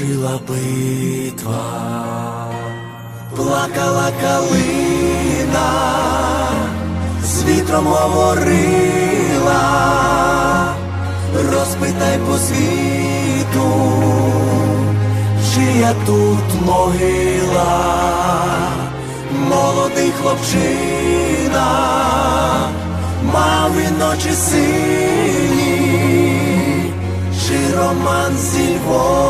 залишила битва, плакала калина, з вітром говорила, розпитай по світу, чия тут могила, молодий хлопчина, мав ночі сині чи Роман зі Львова,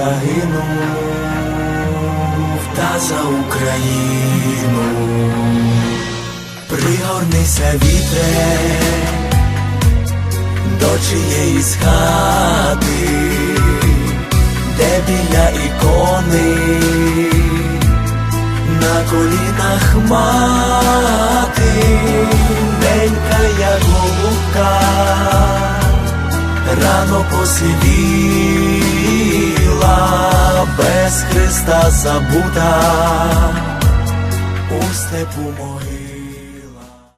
загинув, та за Україну, пригорнися вітре до чиєїсь хати, де біля ікони на колінах мати, ненька як голубка, рано посивіла, без Христа забута у степу могила.